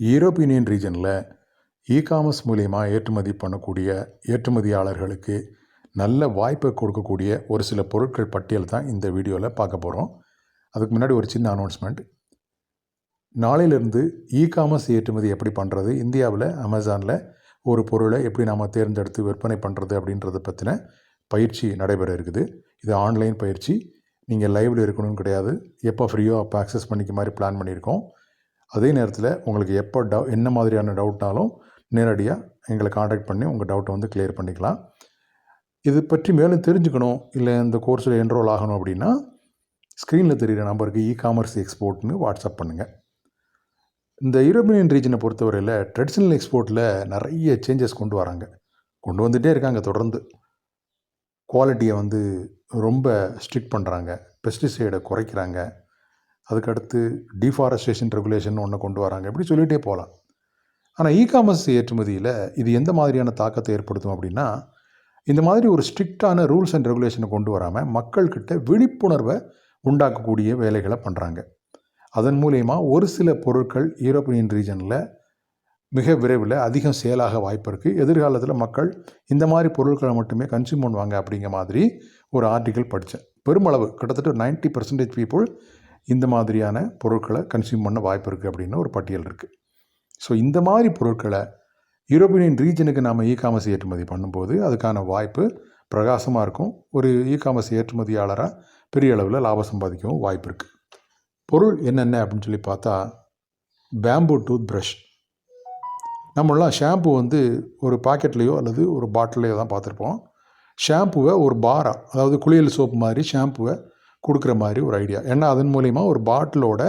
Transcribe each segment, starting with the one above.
Europe union ரீஜனில் e commerce மூலிமா ஏற்றுமதி பண்ணக்கூடிய ஏற்றுமதியாளர்களுக்கு நல்ல வாய்ப்பை கொடுக்கக்கூடிய ஒரு சில பொருட்கள் பட்டியல் தான் இந்த வீடியோவில் பார்க்க போகிறோம் அதுக்கு முன்னாடி ஒரு சின்ன அனௌன்ஸ்மெண்ட் நாளையிலிருந்து இ காமர்ஸ் ஏற்றுமதி எப்படி பண்ணுறது இந்தியாவில் அமேசானில் ஒரு பொருளை எப்படி நாம் தேர்ந்தெடுத்து விற்பனை பண்ணுறது அப்படின்றத பற்றின பயிற்சி நடைபெற இருக்குது. இது ஆன்லைன் பயிற்சி. நீங்கள் லைவில் இருக்கணும்னு கிடையாது. எப்போ ஃப்ரீயோ அப்போ அக்சஸ் பண்ணிக்க மாதிரி பிளான் பண்ணியிருக்கோம். அதே நேரத்தில் உங்களுக்கு எப்போ டவு என்ன மாதிரியான டவுட்னாலும் நேரடியாக எங்களை காண்டாக்ட் பண்ணி உங்கள் டவுட்டை வந்து கிளியர் பண்ணிக்கலாம். இது பற்றி மேலும் தெரிஞ்சுக்கணும் இல்லை இந்த கோர்ஸில் என்ரோல் ஆகணும் அப்படின்னா ஸ்க்ரீனில் தெரிகிற நம்பருக்கு இ காமர்ஸ் எக்ஸ்போர்ட்னு வாட்ஸ்அப் பண்ணுங்கள் இந்த யூரோப்பியன் ரீஜனை பொறுத்தவரையில் ட்ரெடிஷ்னல் எக்ஸ்போர்ட்டில் நிறைய சேஞ்சஸ் கொண்டு வராங்க. கொண்டு வந்துகிட்டே இருக்காங்க தொடர்ந்து. குவாலிட்டியை வந்து ரொம்ப ஸ்ட்ரிக்ட் பண்ணுறாங்க பெஸ்டிசைடை குறைக்கிறாங்க. அதுக்கடுத்து டீஃபாரஸ்டேஷன் ரெகுலேஷன் ஒன்று கொண்டு வராங்க. இப்படி சொல்லிகிட்டே போகலாம். ஆனால் இ காமர்ஸ் ஏற்றுமதியில் இது எந்த மாதிரியான தாக்கத்தை ஏற்படுத்தும் அப்படின்னா இந்த மாதிரி ஒரு ஸ்ட்ரிக்டான ரூல்ஸ் அண்ட் ரெகுலேஷனை கொண்டு வராமல் மக்கள்கிட்ட விழிப்புணர்வை உண்டாக்கக்கூடிய வேலைகளை பண்ணுறாங்க அதன் மூலயமா ஒரு சில பொருட்கள் யூரோப்பியன் ரீஜனில் மிக விரைவில் அதிகம் சேலாக வாய்ப்பு இருக்குது எதிர்காலத்தில் மக்கள் இந்த மாதிரி பொருட்களை மட்டுமே கன்சியூம் பண்ணுவாங்க அப்படிங்கிற மாதிரி ஒரு ஆர்டிக்கல் படித்தேன் பெருமளவு கிட்டத்தட்ட நைன்ட்டி பர்சன்டேஜ் பீப்புள் இந்த மாதிரியான பொருட்களை கன்சியூம் பண்ண வாய்ப்பு இருக்குது அப்படின்னு ஒரு பட்டியல் இருக்குது ஸோ இந்த மாதிரி பொருட்களை யூரோப்பியன் ரீஜனுக்கு நாம் இ காமர்ஸ் ஏற்றுமதி பண்ணும்போது அதுக்கான வாய்ப்பு பிரகாசமாக இருக்கும். ஒரு இ காமர்ஸ் ஏற்றுமதியாளராக பெரிய அளவில் லாபம் சம்பாதிக்கவும் வாய்ப்பு இருக்குது பொருள் என்னென்ன அப்படின்னு சொல்லி பார்த்தா பேம்பு டூத் ப்ரஷ் நம்மளாம் ஷாம்பு வந்து ஒரு பாக்கெட்லேயோ அல்லது ஒரு பாட்டிலையோ தான் பார்த்துருப்போம். ஷாம்புவை ஒரு பாரா அதாவது குளியல் சோப்பு மாதிரி ஷாம்புவை கொடுக்குற மாதிரி ஒரு ஐடியா ஏன்னா அதன் மூலிமா ஒரு பாட்டிலோட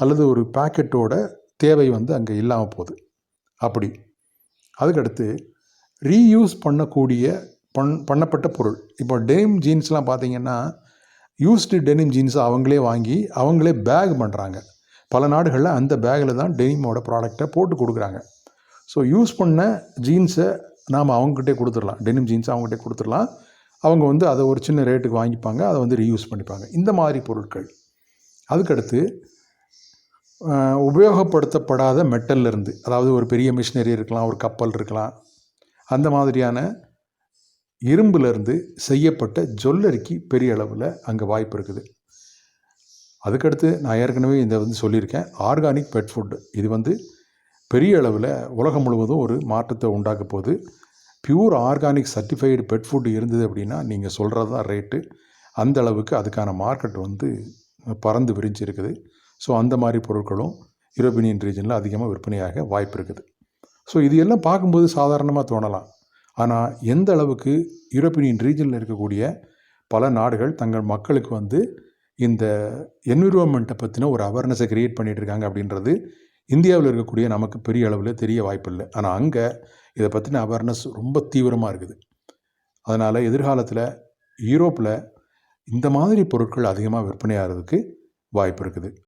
அல்லது ஒரு பேக்கெட்டோட தேவை வந்து அங்கே இல்லாமல் போகுது. அப்படி. அதுக்கடுத்து ரீயூஸ் பண்ணக்கூடிய பண் பண்ணப்பட்ட பொருள். இப்போ டெனிம் ஜீன்ஸ்லாம் பார்த்தீங்கன்னா யூஸ்டு டெனிம் ஜீன்ஸை அவங்களே வாங்கி அவங்களே பேக் பண்ணுறாங்க பல நாடுகளில் அந்த பேக்கில் தான் டெனிமோட ப்ராடக்டை போட்டு கொடுக்குறாங்க. ஸோ யூஸ் பண்ண ஜீன்ஸை நாம் அவங்ககிட்டே கொடுத்துடலாம். டெனிம் ஜீன்ஸை அவங்ககிட்டே கொடுத்துடலாம். அவங்க வந்து அதை ஒரு சின்ன ரேட்டுக்கு வாங்கிப்பாங்க அதை வந்து ரீயூஸ் பண்ணிப்பாங்க. இந்த மாதிரி பொருட்கள். அதுக்கடுத்து உபயோகப்படுத்தப்படாத மெட்டல்லேருந்து அதாவது ஒரு பெரிய மிஷினரி இருக்கலாம் ஒரு கப்பல் இருக்கலாம் அந்த மாதிரியான இரும்புலேருந்து செய்யப்பட்ட ஜுவல்லரிக்கு பெரிய அளவில் அங்கே வாய்ப்பு இருக்குது. அதுக்கடுத்து நான் ஏற்கனவே இதை வந்து சொல்லியிருக்கேன். ஆர்கானிக் பெட் ஃபுட்டு இது வந்து பெரிய அளவில் உலகம் முழுவதும் ஒரு மாற்றத்தை உண்டாக்க போகுது. Pure organic certified pet food இருந்தது அப்படின்னா நீங்கள் சொல்கிறது தான் ரேட்டு அந்த அளவுக்கு அதுக்கான மார்க்கெட் வந்து பறந்து விரிஞ்சிருக்குது. ஸோ அந்த மாதிரி பொருட்களும் யூரோப்பியன் ரீஜனில் அதிகமாக விற்பனையாக வாய்ப்பு இருக்குது. ஸோ இது எல்லாம் பார்க்கும்போது சாதாரணமாக தோணலாம். ஆனால் எந்த அளவுக்கு யூரோப்பியன் ரீஜனில் இருக்கக்கூடிய பல நாடுகள் தங்கள் மக்களுக்கு வந்து இந்த என்விரான்மெண்ட்டை பற்றின ஒரு அவேர்னஸை க்ரியேட் பண்ணிகிட்டு இருக்காங்க அப்படின்றது இந்தியாவில் இருக்கக்கூடிய நமக்கு பெரிய அளவில் தெரிய வாய்ப்பில்லை. ஆனால் அங்கே இதை பற்றின அவேர்னஸ் ரொம்ப தீவிரமாக இருக்குது. அதனால் எதிர்காலத்தில் யூரோப்பில் இந்த மாதிரி பொருட்கள் அதிகமாக விற்பனையாகிறதுக்கு வாய்ப்பு இருக்குது.